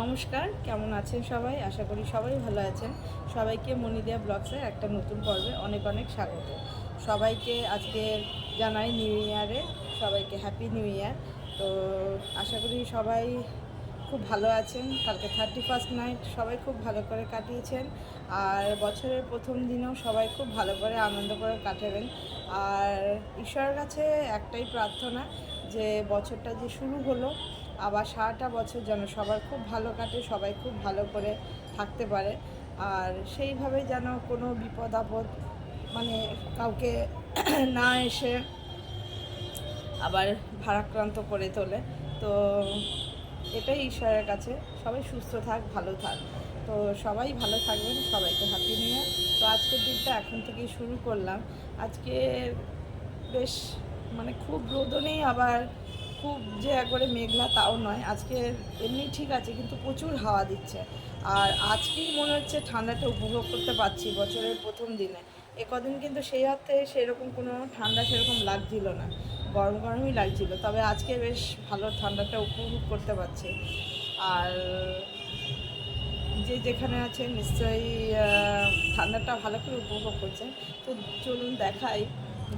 নমস্কার, কেমন আছেন সবাই? আশা করি সবাই ভালো আছেন। সবাইকে মনিদিয়া ব্লগসের একটা নতুন পর্বে অনেক অনেক স্বাগত। সবাইকে আজকে জানাই নিউ ইয়ারে, সবাইকে হ্যাপি নিউ ইয়ার তো আশা করি সবাই খুব ভালো আছেন। কালকে থার্টি ফার্স্ট নাইট সবাই খুব ভালো করে কাটিয়েছেন। আর বছরের প্রথম দিনেও সবাই খুব ভালো করে আনন্দ করে কাটাবেন। আর ঈশ্বরের কাছে একটাই প্রার্থনা যে বছরটা যে শুরু হলো আবার সারাটা বছর যেন সবার খুব ভালো কাটে, সবাই খুব ভালো করে থাকতে পারে। আর সেইভাবে যেন কোনো বিপদ আপদ মানে কাউকে না এসে আবার ভারাক্রান্ত করে তোলে। তো এটাই ঈশ্বরের কাছে। সবাই সুস্থ থাক, ভালো থাক। তো সবাই ভালো থাকবেন, সবাইকে হ্যাপি নিয়ে তো আজকের দিনটা এখন থেকেই শুরু করলাম। আজকে বেশ মানে খুব রোদনেই আবার খুব যে একবারে মেঘলা তাও নয়। আজকে এমনি ঠিক আছে, কিন্তু প্রচুর হাওয়া দিচ্ছে। আর আজকেই মনে হচ্ছে ঠান্ডাটা উপভোগ করতে পারছি বছরের প্রথম দিনে। এ কদিন কিন্তু সেই অর্থে সেরকম কোনো ঠান্ডা সেরকম লাগছিল না। গরম গরমই লাগছিল। তবে আজকে বেশ ভালো ঠান্ডাটা উপভোগ করতে পারছি। আর যে যেখানে আছে নিশ্চয়ই ঠান্ডাটা ভালো করে উপভোগ করছেন তো চলুন দেখাই।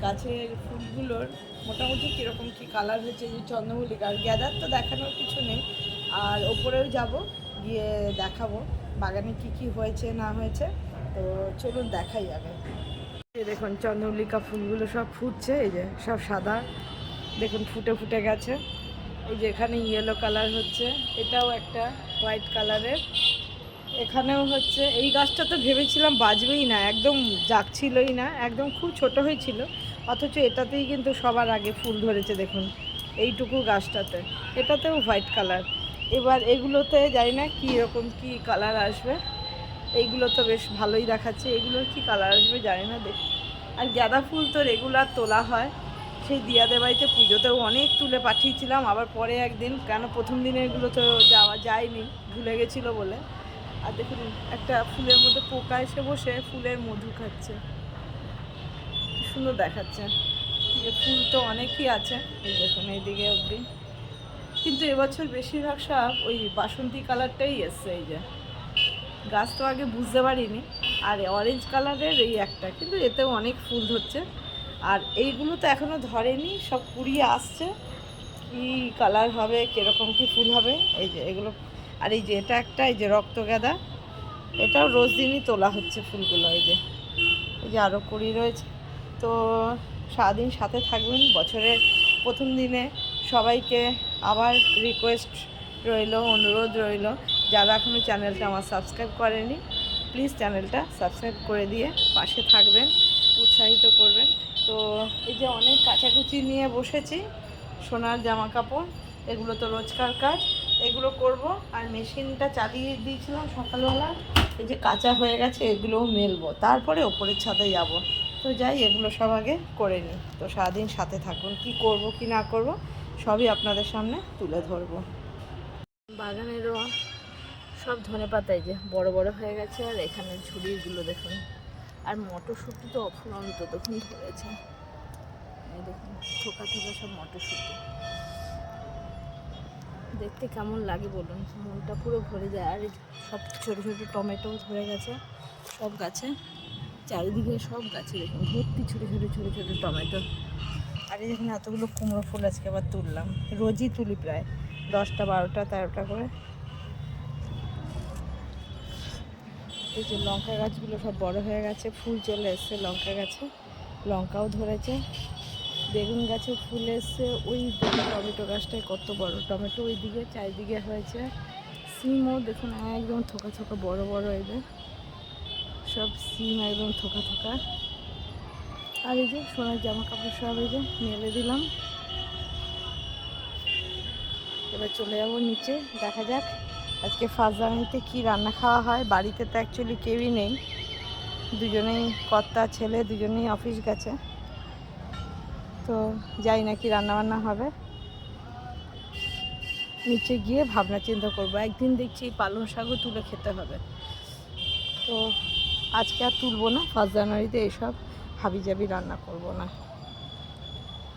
গাছের ফুলগুলোর মোটামুটি কীরকম কী কালার হয়েছে যে চন্দ্রমল্লিকা? আর গ্যাদার তো দেখানোর কিছু নেই। আর ওপরেও যাব, গিয়ে দেখাবো বাগানে কি কি হয়েছে, না হয়েছে। তো চলুন দেখাই আগে। দেখুন চন্দ্রমল্লিকা ফুলগুলো সব ফুটছে, এই যে সব সাদা। দেখুন ফুটে ফুটে গেছে। এই যে এখানে ইয়েলো কালার হচ্ছে। এটাও একটা হোয়াইট কালারের এখানেও হচ্ছে, এই গাছটা তো ভেবেছিলাম বাজবেই না, একদম জাগছিলই না, একদম খুব ছোট হয়েছিল, অথচ এটাতেই কিন্তু সবার আগে ফুল ধরেছে, দেখুন, এইটুকু গাছটাতে, এটাতেও হোয়াইট কালার। এবার এগুলোতে জানি না কী রকম কী কালার আসবে, এইগুলো তো বেশ ভালোই দেখাচ্ছে, এগুলোর কি কালার আসবে জানি না, দেখ। আর গাঁদা ফুল তো রেগুলার তোলা হয়, সেই দিয়াদের বাড়িতে পুজোতেও অনেক তুলে পাঠিয়েছিলাম, আবার পরে একদিন, কেন প্রথম দিনে এগুলো তো যাওয়া যায়নি, ভুলে গেছিল বলে আর দেখুন, একটা ফুলের মধ্যে পোকা এসে বসে ফুলের মধু খাচ্ছে। সুন্দর দেখাচ্ছে। ফুল তো অনেকই আছে। এই দেখুন, এইদিকে অবধি। কিন্তু এবছর বেশিরভাগ সব ওই বাসন্তী কালারটাই এসছে, এই যে। গাছ তো আগে বুঝতে পারিনি। আর অরেঞ্জ কালারের এই একটা, কিন্তু এতেও অনেক ফুল ধরছে। আর এইগুলো তো এখনও ধরেনি, সব কুড়িয়ে আসছে। কী কালার হবে, কীরকম কি ফুল হবে, এই যে এগুলো আর এই যে এটা একটা, এই যে রক্তগাঁদা এটাও রোজ দিনই তোলা হচ্ছে ফুলগুলো, এই যে এই যে আরও কুড়ি রয়েছে। তো সারাদিন সাথে থাকবেন, বছরের প্রথম দিনে সবাইকে আবার রিকোয়েস্ট রইল, অনুরোধ রইল, যারা এখনও চ্যানেলটা আমার সাবস্ক্রাইব করেনি প্লিজ চ্যানেলটা সাবস্ক্রাইব করে দিয়ে পাশে থাকবেন, উৎসাহিত করবেন। তো এই যে অনেক কাচাকুচি নিয়ে বসেছি, সোনার জামা কাপড় এগুলো তো রোজকার কাজ। এগুলো করব। আর মেশিনটা চালিয়ে দিয়েছিলাম সকালবেলা। এই যে কাঁচা হয়ে গেছে, এগুলোও মেলবো। তারপরে ওপরের ছাদে যাব। তো যাই, এগুলো সব আগে করে নিই তো সারাদিন সাথে থাকুন। কি করব, কি না করব, সবই আপনাদের সামনে তুলে ধরবো। বাগানেরও সব ধনে পাতায় যে বড় বড় হয়ে গেছে। আর এখানে ঝুড়িগুলো দেখুন। আর মটরশুঁটি তো অফুরন্ত, দেখুন ধরেছে। দেখুন, থোকা থোকা সব মটরশুঁটি। দেখতে কেমন লাগে বলুন? মনটা পুরো ভরে যায়। আর সব ছোটো ছোটো টমেটো ধরে গেছে, সব গাছে। চারিদিকে সব গাছে দেখুন, ভর্তি ছোটো ছোটো ছোটো ছোটো টমেটো। আর এই দেখুন এতগুলো কুমড়ো ফুল আজকে আবার তুললাম। রোজই তুলি প্রায়, দশটা, বারোটা, তেরোটা করে। এই যে লঙ্কা গাছগুলো সব বড় হয়ে গেছে, ফুল চলে এসছে লঙ্কা গাছে। লঙ্কাও ধরেছে। বেগুন গাছে ফুল এসছে। ওই টমেটো গাছটায় কত বড়। টমেটো ওই দিকে চারিদিকে হয়েছে। সিমও দেখুন, একদম থোকা থোকা বড় বড় যে সব সিম একদম থোকা থোকা। আর এই যে সোনার জামা কাপড় সব এই যে মেলে দিলাম। এবার চলে যাব নিচে, দেখা যাক আজকে ফার্স্ট ফাজলামিতে কি রান্না খাওয়া হয়। বাড়িতে তো অ্যাকচুয়ালি কেউই নেই। দুজনেই কর্তা, ছেলে, দুজনেই অফিস গেছে। তো যাই না কি রান্নাবান্না হবে। নিচে গিয়ে ভাবনা চিন্তা করব। একদিন দেখছি এই পালং শাকও তুলে খেতে হবে। তো আজকে আর তুলবো না, ফার্স্ট জানুয়ারিতে এইসব হাবি জাবি রান্না করব না।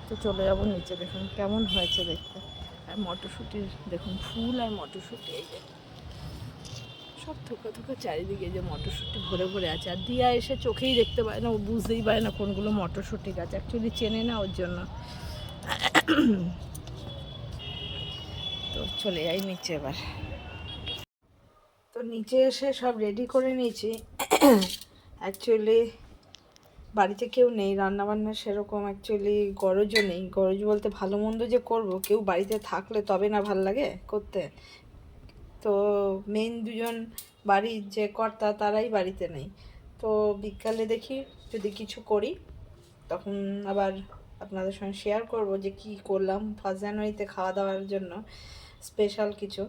তো চলে যাব নিচে, দেখুন কেমন হয়েছে দেখতে। আর মটরশুঁটির, দেখুন ফুল আর মটরশুঁটি, এই যে। সব থুকা থুকা চারিদিকে যে মটরশুঁটি ভরে ভরে আছে। আর দিয়া এসে চোখেই দেখতে পায় না, ও বুঝতেই পারে না কোনগুলো মটরশুঁটি গাছ। অ্যাকচুয়ালি চেনে না ওর জন্য। তো চলে যাই নিচে এবার। তো নিচে এসে সব রেডি করে নিয়েছি। অ্যাকচুয়ালি বাড়িতে কেউ নেই, রান্নাবান্না সেরকম অ্যাকচুয়ালি গরজও নেই। গরজ বলতে ভালো মন্দ যে করব, কেউ বাড়িতে থাকলে তবে না ভালো লাগে করতে। তো মেন দুজন বাড়ির যে কর্তা তারাই বাড়িতে নেই। তো বিকালে দেখি যদি কিছু করি, তখন আবার আপনাদের সঙ্গে শেয়ার করব যে কি করলাম। ফার্স্ট জানুয়ারিতে খাওয়া দাওয়ার জন্য স্পেশাল কিছু।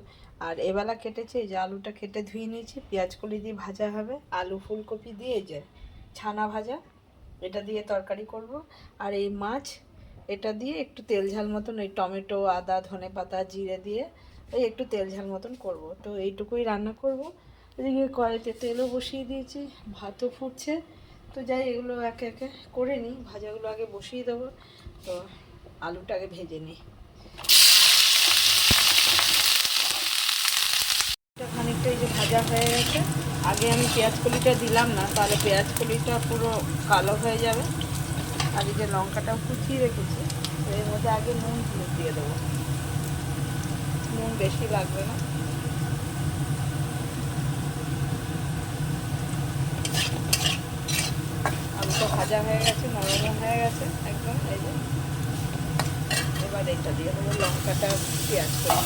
আর এবেলা কেটেছি এই যে আলুটা কেটে ধুয়ে নিয়েছি, পেঁয়াজ কলি দিয়ে ভাজা হবে। আলু ফুলকপি দিয়ে এই যে ছানা ভাজা, এটা দিয়ে তরকারি করব। আর এই মাছ, এটা দিয়ে একটু তেল ঝাল মতন ওই টমেটো, আদা ধনে পাতা জিরে দিয়ে ওই একটু তেল ঝাল মতন করব। তো এইটুকুই রান্না করব। এদিকে কড়াইতে তেলও বসিয়ে দিয়েছি, ভাতও ফুটছে। তো যাই, এগুলো একে একে করে নিই। ভাজাগুলো আগে বসিয়ে দেবো। তো আলুটা আগে ভেজে নিই। খানিকটা এই যে ভাজা হয়ে গেছে। আগে আমি পেঁয়াজ কলিটা দিলাম না, তাহলে পেঁয়াজ কলিটা পুরো কালো হয়ে যাবে। আর এই যে লঙ্কাটাও কুচিয়ে রেখেছি, তো এর মধ্যে আগে নুন দিয়ে দেবো। নুন বেশি লাগবে না। আলুটা ভাজা হয়ে গেছে, নরমও হয়ে গেছে, একদম, এই যে। এবার এটা দিয়ে দেবো লঙ্কাটা, পেঁয়াজ কলি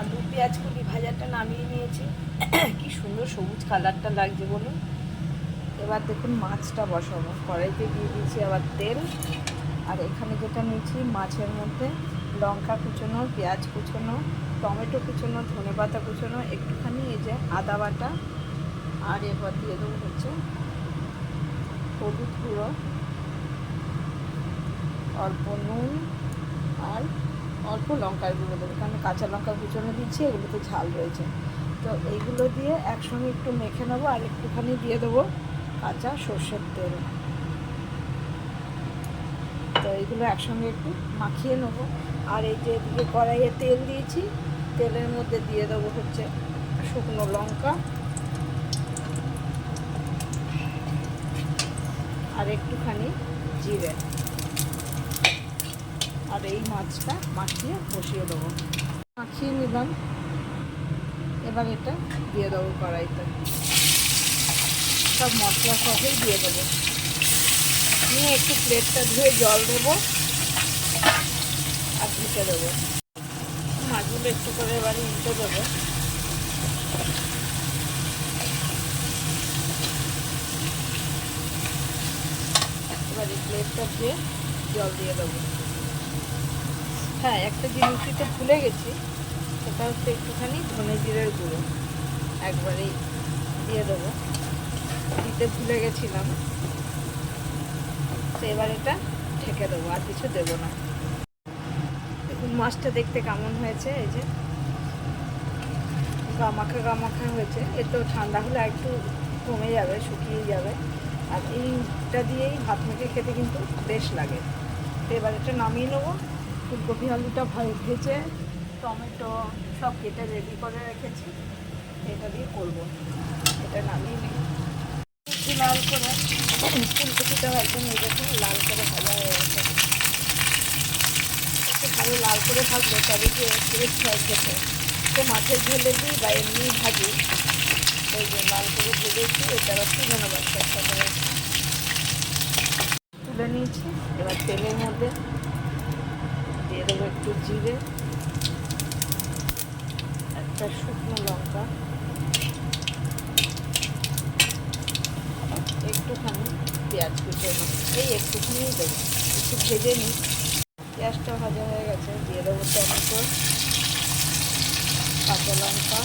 আলু পেঁয়াজ কুলি ভাজাটা নামিয়ে নিয়েছি। কি সুন্দর সবুজ কালারটা লাগছে বলুন। এবার দেখুন মাছটা বসাবো। কড়াইতে দিয়ে দিয়েছি আবার তেল। আর এখানে যেটা নিয়েছি, মাছের মধ্যে লঙ্কা কুচোনো, পেঁয়াজ কুচোনো, টমেটো কুচোনো, ধনে পাতা কুচোনো, একটুখানি এই যে আদা বাটা, আর এবার দিয়ে দেবো হচ্ছে হলুদ গুঁড়ো, অল্প নুন আর অল্প লঙ্কার গুঁড়ো দেবো, কারণ কাঁচা লঙ্কা কুচনো দিচ্ছি এগুলোতে ঝাল রয়েছে। তো এইগুলো দিয়ে একসঙ্গে একটু মেখে নেব আর একটুখানি দিয়ে দেবো কাঁচা সর্ষের তেল। তো এইগুলো একসঙ্গে একটু মাখিয়ে নেব। আর এই যে এদিকে কড়াইয়ে তেল দিয়েছি, তেলের মধ্যে দিয়ে দেবো হচ্ছে শুকনো লঙ্কা। আর একটুখানি জিরে। আর এই মাছটা মাখিয়ে বসিয়ে দেবো। মাখিয়ে নিলাম। এবার এটা দিয়ে দেবো কড়াইতে। সব মশলা সবই দিয়ে দেবো। নিয়ে একটু প্লেটটা ধুয়ে জল দেবো আর ঢুকে দেবো। মাছগুলো একটু করে এবার উল্টে দেবো। এবার প্লেটটা ধুয়ে জল দিয়ে দেবো। হ্যাঁ একটা জিনিস দিতে ভুলে গেছি, সেটা হচ্ছে একটুখানি ধনে জিরের গুঁড়ো। একবারেই দিয়ে দেবো। দিতে ভুলে গেছিলাম। তো এবার এটা ঢেকে দেবো, আর কিছু দেবো না। দেখুন, মাছটা দেখতে কেমন হয়েছে, এই যে। গামাখা গামাখা হয়েছে তো ঠান্ডা হলে একটু কমে যাবে, শুকিয়ে যাবে। আর এইটা দিয়েই ভাত মেখে খেতে কিন্তু বেশ লাগে। এবার এটা নামিয়ে নেব। ফুলকপি, আলুটা ভেজে টমেটো সব কেটে রেডি করে রেখেছি। এটা দিয়ে করব। এটা নামিয়ে নিই। একটু লাল করে ফুলকপিটাও একদম দেখুন লাল করে ভাজা হয়ে গেছে। একটু ভালো লাল করে ভাজলে তবে যে টেস্ট হয় খেতে। তো মাছের ঝোলে দিই বা এমনি ভাজি? ওই যে লাল করে ভেজেছি, এটা আবার তুলে নেবার চেষ্টা করে। তুলে নিয়েছি, এবার তেলের মধ্যে দিয়ে দেবো একটু জিরে, একটা শুকনো লঙ্কা। একটুখানি পেঁয়াজ কুচে এই একটুখানি দেবো। একটু ভেজে নিই। পেঁয়াজটা ভাজা হয়ে গেছে। দিয়ে দেবো টমেটো, কাঁচা লঙ্কা,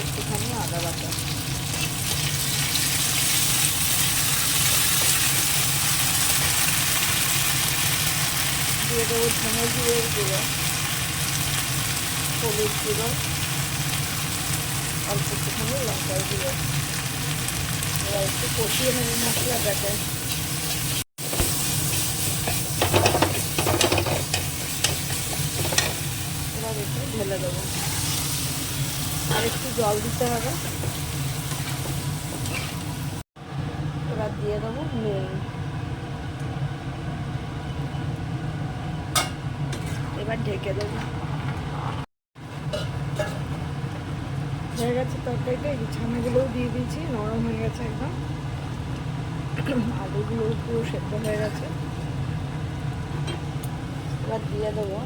একটুখানি আদা বাটা। দিয়ে দেবো ধনে জিরের গুঁড়ো, হলুদ গুঁড়ো। অল্প একটুখানি লঙ্কা দিয়ে। এবার একটু কষিয়ে নেবে মশলাটাকে এবার একটু ঢেলে দেবো। আর একটু জল দিতে হবে। গেছে একদম আলুগুলো পুরো সেদ্ধ হয়ে গেছে। এবার দিয়ে দেবো।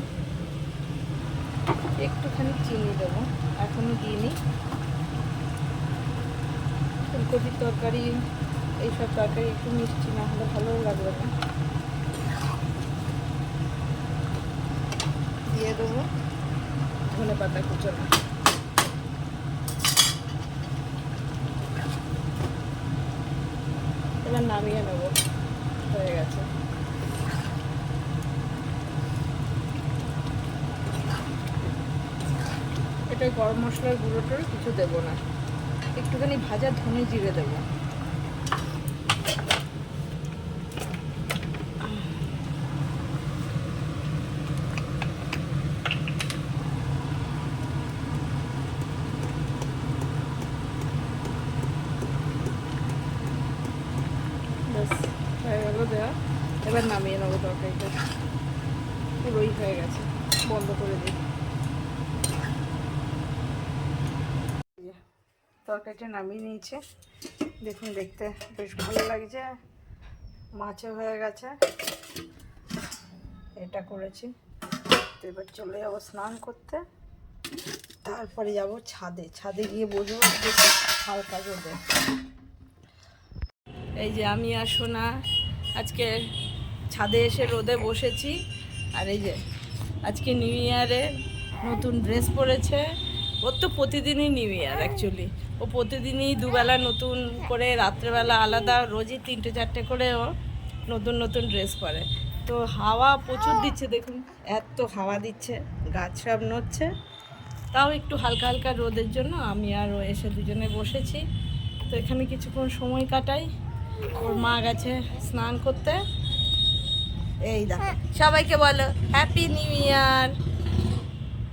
একটুখানি চিনি দেবো। এখনও দিইনি। ফুলকপির তরকারি, এইসব তরকারি একটু মিষ্টি না হলে ভালো লাগবে না। দিয়ে দেবো ধনে পাতা কুচোনো। এবার নামিয়ে নেব। হয়ে গেছে। এটা গরম মশলার গুঁড়োটার কিছু দেবো না। একটুখানি ভাজা ধনে জিরে দেবো ব্যাস হয়ে গেল দেওয়া এবার নামিয়ে নেব তরকারিটা। পুরোই হয়ে গেছে, বন্ধ করে দিই। তরকারিটা নামিয়ে নিয়েছে। দেখুন, দেখতে বেশ ভালো লাগছে। মাছও হয়ে গেছে। এটা করেছি। এবার চলে যাব স্নান করতে। তারপরে যাব ছাদে। ছাদে গিয়ে বসবো হালকা রোদে এই যে আমি আর সোনা আজকে ছাদে এসে রোদে বসেছি। আর এই যে, আজকে নিউ ইয়ারে নতুন ড্রেস পরেছে। ওর তো প্রতিদিনই নিউ ইয়ার অ্যাকচুয়ালি ও প্রতিদিনই দুবেলা নতুন করে, রাত্রেবেলা আলাদা, রোজই তিনটে চারটে করে ও নতুন নতুন ড্রেস পরে। তো হাওয়া প্রচুর দিচ্ছে দেখুন। এত হাওয়া দিচ্ছে গাছ সব নড়ছে। তাও একটু হালকা হালকা রোদের জন্য আমি আর ও এসে দুজনে বসেছি। তো এখানে কিছুক্ষণ সময় কাটাই। ওর মা গেছে স্নান করতে। এই দেখো, সবাইকে বলো হ্যাপি নিউ ইয়ার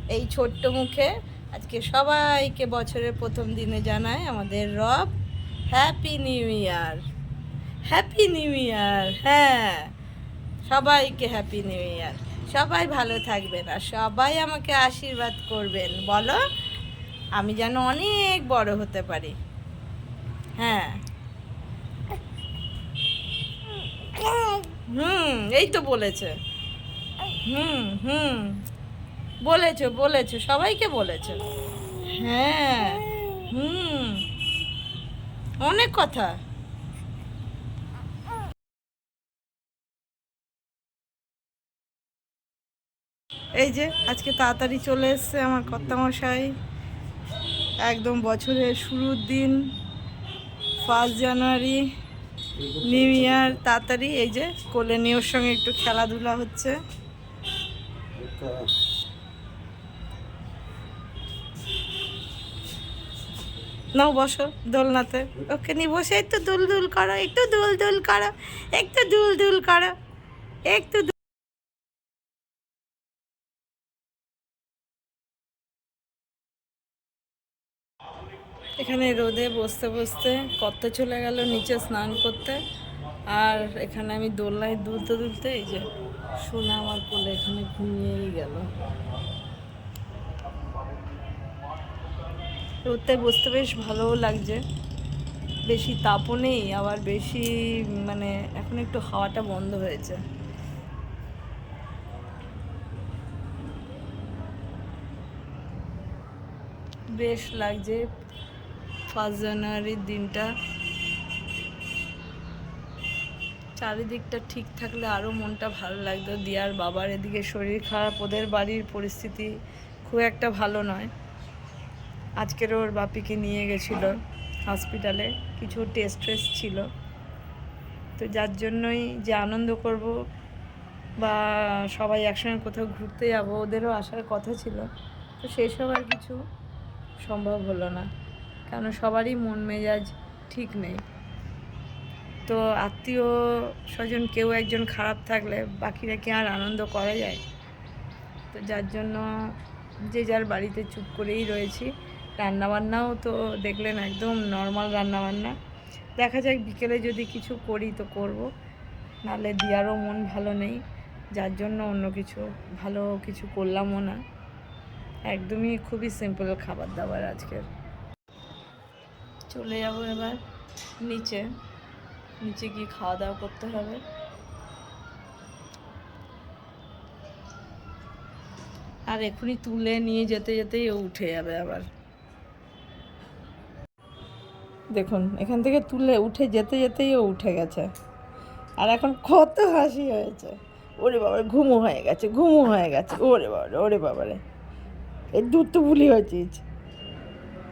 এই ছোট্ট মুখে আজকে সবাইকে বছরের প্রথম দিনে জানায় আমাদের রব happy new year happy new year হ্যাঁ। সবাইকে হ্যাপি নিউ ইয়ার সবাই ভালো থাকবেন আর সবাই আমাকে আশীর্বাদ করবেন। বলো, আমি যেন অনেক বড় হতে পারি। হ্যাঁ। হুম, এই তো বলেছে। হুম হুম। বলেছ বলেছ, সবাইকে বলেছ। হ্যাঁ হুম। অনেক কথা। এই যে, আজকে তাড়াতাড়ি চলে এসছে আমার কর্তামশাই। একদম বছরের শুরুর দিন ফার্স্ট জানুয়ারি নিউ ইয়ার তাড়াতাড়ি, এই যে কোলে নিয়ে ওর সঙ্গে একটু খেলাধুলা হচ্ছে। নাও বসো দোলনাতে। ওকে নিয়ে বসে, একটু দুল দুল করো, একটু দুল দুল করো, একটু দুল দুল করো, একটু এখানে রোদে বসতে বসতে কত চলে গেল নিচে স্নান করতে। আর এখানে আমি দোলনায় দুলতে দুলতে এই যে সোনা আমার কোলে এখানে ঘুমিয়েই গেল। রোদতে বসতে বেশ ভালোও লাগছে। বেশি তাপও নেই, আবার বেশি মানে এখন একটু হাওয়াটা বন্ধ হয়েছে। বেশ লাগছে। ফার্স্ট জানুয়ারির দিনটা চারিদিকটা ঠিক থাকলে আরও মনটা ভালো লাগতো। দিয়ার বাবার এদিকে শরীর খারাপ, ওদের বাড়ির পরিস্থিতি খুব একটা ভালো নয়। আজকের ওর বাপিকে নিয়ে গেছিল হসপিটালে কিছু টেস্ট টেস্ট ছিল। তো যার জন্যই যে আনন্দ করব বা সবাই একসঙ্গে কোথাও ঘুরতে যাব, ওদেরও আসার কথা ছিল। তো সেই সব আর কিছু সম্ভব হলো না। কারণ সবারই মন মেজাজ ঠিক নেই। তো আত্মীয় স্বজন কেউ একজন খারাপ থাকলে বাকিরা কি আর আনন্দ করা যায়? তো যার জন্য যে যার বাড়িতে চুপ করেই রয়েছি। রান্নাবান্নাও তো দেখলেন একদম নর্মাল রান্নাবান্না। দেখা যাক বিকেলে যদি কিছু করি তো করব। নাহলে দিয়ারও মন ভালো নেই। যার জন্য অন্য কিছু, ভালো কিছু করলামও না। একদমই খুবই সিম্পল খাবার দাবার আজকের। চলে যাব এবার নিচে। নিচে গিয়ে খাওয়া দাওয়া করতে হবে। আর এখনই তুলে নিয়ে যেতে যেতেই ও উঠে যাবে আবার। দেখুন, এখান থেকে তুলে উঠে যেতে যেতেই ও উঠে গেছে। আর এখন কত হাসি হয়েছে। ওরে বাবা ঘুমো হয়ে গেছে, ঘুমো হয়ে গেছে। ওরে বাবারে ওরে বাবারে। এই দুধ তো বুলি হয়েছিস।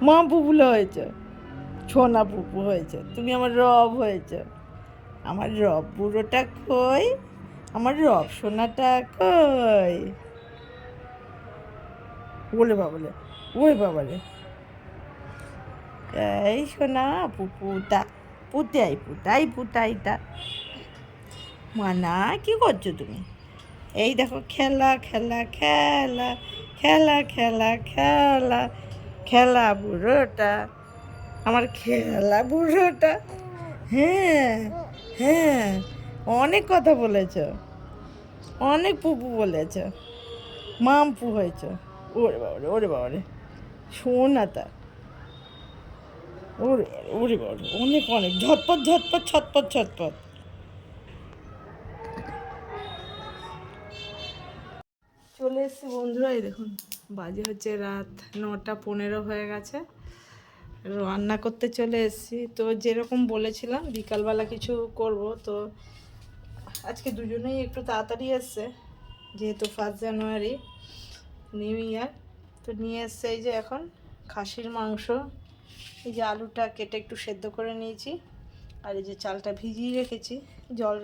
মা পুপুলো হয়েছে। ছোনা পুপু হয়েছে, তুমি আমার রব হয়েছে। আমার রব বুড়োটা কই? আমার রব সোনাটা কই? বলে বাবলে ওই বাবারে এই সোনা পুপুটা পুতাই পুতাই পুতাইটা মানা, কি করছ তুমি? এই দেখো, খেলা খেলা খেলা খেলা খেলা খেলা খেলা, বুড়োটা। আমার খেলা বুড়োটা। হ্যাঁ হ্যাঁ অনেক কথা বলেছ। অনেক পুপু বলেছ। মামপু হয়েছ। ওরে বাবারে ওরে বাবারে। শোনা তা ওরে ওরে বাবারে, অনেক অনেক। ঝটপট ঝটপট ছটপট ছটপট চলে এসেছি বন্ধুরা, এই দেখুন, বাজে হচ্ছে রাত নটা পনেরো হয়ে গেছে। রান্না করতে চলে এসেছি। তো যেরকম বলেছিলাম, বিকালবেলা কিছু করব। তো আজকে দুজনেই একটু তাড়াতাড়ি এসছে, যেহেতু ফার্স্ট জানুয়ারি নিউ ইয়ার তো নিয়ে এসছে এই যে এখন খাসির মাংস। এই যে আলুটা কেটে একটু সেদ্ধ করে নিয়েছি। আর এই যে চালটা ভিজিয়ে রেখেছি, জল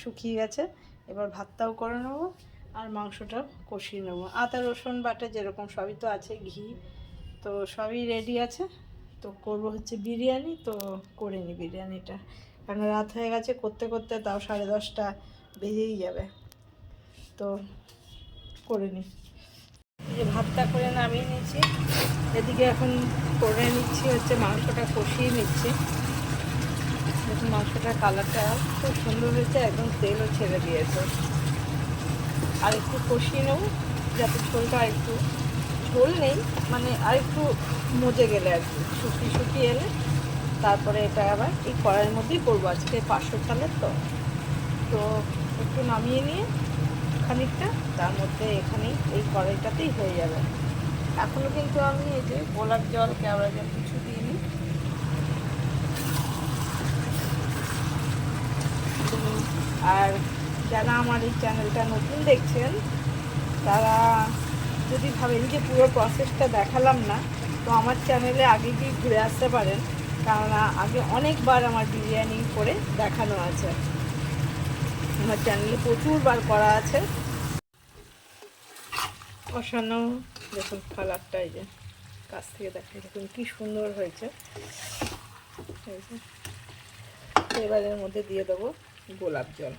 শুকিয়ে গেছে। এবার ভাতটাও করে নেব আর মাংসটা কষিয়ে নেব। আদা, রসুন বাটা যেরকম সবই তো আছে, ঘি তো সবই রেডি আছে। তো করব হচ্ছে বিরিয়ানি, তো করে নিই বিরিয়ানিটা। কারণ রাত হয়ে গেছে, করতে করতে তাও সাড়ে দশটা বেজেই যাবে। তো করে নিই যে ভাতটা করে নামিয়ে নিচ্ছি এদিকে এখন করে নিচ্ছি হচ্ছে মাংসটা কষিয়ে নিচ্ছি। দেখুন মাংসটার কালারটা খুব সুন্দর হয়েছে, একদম তেলও ছেড়ে দিয়েছে। আর একটু কষিয়ে নেব, যাতে ঝোলটা একটু ঝোল নেই মানে আর একটু মজে গেলে আর কি, শুকিয়ে শুকিয়ে এলে তারপরে এটা আবার এই কড়াইয়ের মধ্যেই করব। আজকে পাঁচশো চালের তো তো একটু নামিয়ে নিয়ে খানিকটা, তার মধ্যে এখানেই এই কড়াইটাতেই হয়ে যাবে। এখনও কিন্তু আমি এই যে গোলাপ জল, কেওড়া জল কিছু দিইনি। আর যারা আমার এই চ্যানেলটা নতুন দেখছেন, তারা যদি ভাবেন যে পুরো প্রসেসটা দেখালাম না, তো আমার চ্যানেলে আগে গিয়ে ঘুরে আসতে পারেন। কেননা আগে অনেকবার আমার বিরিয়ানি করে দেখানো আছে। আমার চ্যানেলে প্রচুরবার করা আছে। কষানো দেখুন কালারটা এই যে, কাছ থেকে দেখাই দেখুন কি সুন্দর হয়েছে। এবারের মধ্যে দিয়ে দেবো গোলাপ জল।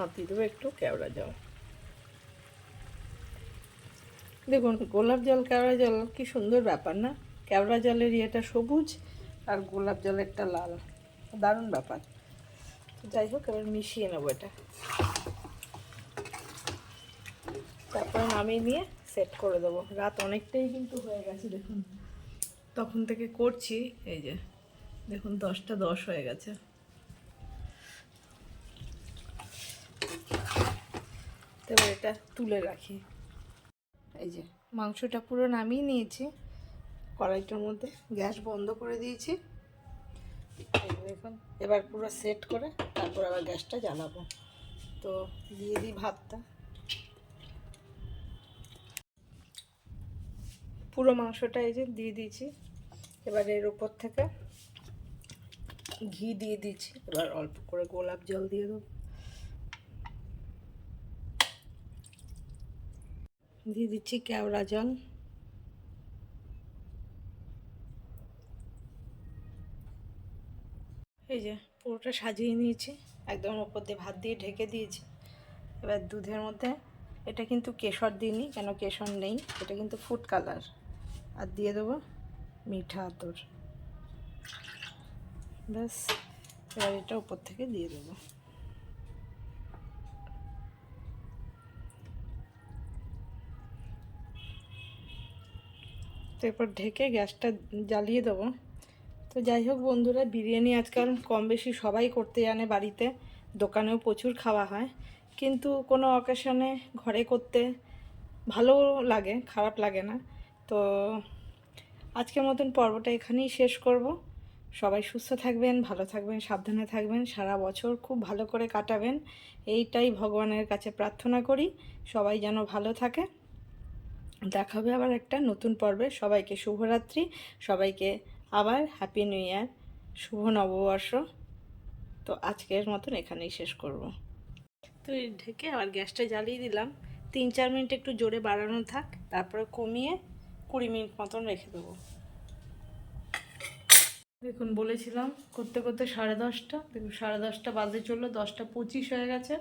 আর দিয়ে দেবো একটু কেওড়া জল। দেখুন, গোলাপ জল, কেওড়া জল কি সুন্দর ব্যাপার না? কেওড়া জলের ইয়েটা সবুজ আর গোলাপ জলেরটা লাল। দারুণ ব্যাপার। যাই হোক, এবার মিশিয়ে নেব এটা। তারপরে নামিয়ে নিয়ে সেট করে দেবো। রাত অনেকটাই কিন্তু হয়ে গেছে, দেখুন। তখন থেকে করছি, এই যে, দেখুন, দশটা দশ হয়ে গেছে। এবার এটা তুলে রাখি। এই যে, মাংসটা পুরো নামিয়ে নিয়েছি। কড়াইটার মধ্যে গ্যাস বন্ধ করে দিয়েছি। দেখুন, এবার পুরো সেট করে তারপর আবার গ্যাসটা জ্বালাবো। তো দিয়ে দিই ভাতটা। পুরো মাংসটা এই যে দিয়ে দিয়েছি। এবার এর উপর থেকে ঘি দিয়ে দিয়েছি। এবার অল্প করে গোলাপ জল দিয়ে দেবো। দিয়ে দিচ্ছি কেওড়া জল এই যে, পুরোটা সাজিয়ে নিয়েছি। একদম ওপর দিয়ে ভাত দিয়ে ঢেকে দিয়েছি। এবার দুধের মধ্যে, এটা কিন্তু কেশর দিইনি, কেন কেশর নেই, এটা কিন্তু ফুড কালার। আর দিয়ে দেবো মিঠা আতর। ব্যাস, এবার এটা উপর থেকে দিয়ে দেবো। এরপর ঢেকে গ্যাসটা জ্বালিয়ে দেবো। তো যাই হোক বন্ধুরা, বিরিয়ানি আজকাল কম বেশি সবাই করতে জানে বাড়িতে। দোকানেও প্রচুর খাওয়া হয়। কিন্তু কোনো অকেশনে ঘরে করতে ভালো লাগে, খারাপ লাগে না। তো আজকের মতন পর্বটা এখানেই শেষ করব। সবাই সুস্থ থাকবেন, ভালো থাকবেন, সাবধানে থাকবেন। সারা বছর খুব ভালো করে কাটাবেন। এইটাই ভগবানের কাছে প্রার্থনা করি। সবাই যেন ভালো থাকে। দেখা হবে আবার একটা নতুন পর্বে। সবাইকে শুভরাত্রি। সবাইকে আবার হ্যাপি নিউ ইয়ার শুভ নববর্ষ। তো আজকের মতন এখানেই শেষ করব। তো ঢেকে আবার গ্যাসটা জ্বালিয়ে দিলাম। তিন চার মিনিট একটু জোরে বাড়ানো থাক, তারপরে কমিয়ে কুড়ি মিনিট মতন রেখে দেবো। দেখুন, বলেছিলাম করতে করতে সাড়ে দশটা। দেখুন, সাড়ে দশটা বাজে চলল, দশটা পঁচিশ হয়ে গেছে।